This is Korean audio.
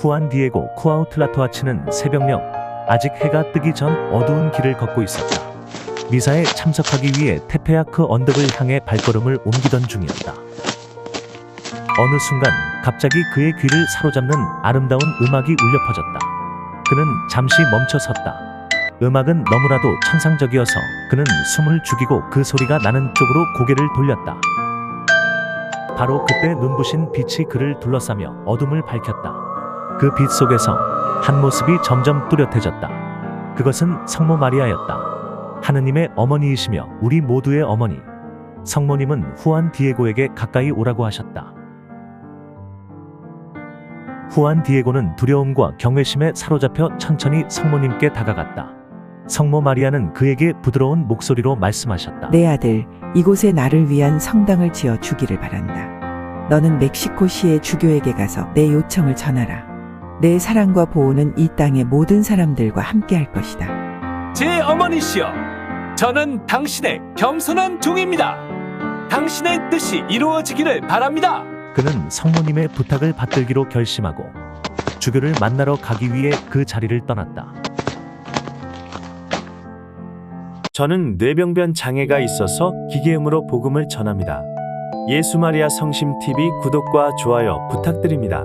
후안 디에고 쿠아우틀라토아츠는 새벽녘 아직 해가 뜨기 전 어두운 길을 걷고 있었다. 미사에 참석하기 위해 테페아크 언덕을 향해 발걸음을 옮기던 중이었다. 어느 순간 갑자기 그의 귀를 사로잡는 아름다운 음악이 울려 퍼졌다. 그는 잠시 멈춰 섰다. 음악은 너무나도 천상적이어서 그는 숨을 죽이고 그 소리가 나는 쪽으로 고개를 돌렸다. 바로 그때 눈부신 빛이 그를 둘러싸며 어둠을 밝혔다. 그 빛 속에서 한 모습이 점점 뚜렷해졌다. 그것은 성모 마리아였다. 하느님의 어머니이시며 우리 모두의 어머니. 성모님은 후안 디에고에게 가까이 오라고 하셨다. 후안 디에고는 두려움과 경외심에 사로잡혀 천천히 성모님께 다가갔다. 성모 마리아는 그에게 부드러운 목소리로 말씀하셨다. 내 아들, 이곳에 나를 위한 성당을 지어 주기를 바란다. 너는 멕시코시의 주교에게 가서 내 요청을 전하라. 내 사랑과 보호는 이 땅의 모든 사람들과 함께 할 것이다. 제 어머니시여, 저는 당신의 겸손한 종입니다. 당신의 뜻이 이루어지기를 바랍니다. 그는 성모님의 부탁을 받들기로 결심하고 주교를 만나러 가기 위해 그 자리를 떠났다. 저는 뇌병변 장애가 있어서 기계음으로 복음을 전합니다. 예수 마리아 성심 TV 구독과 좋아요 부탁드립니다.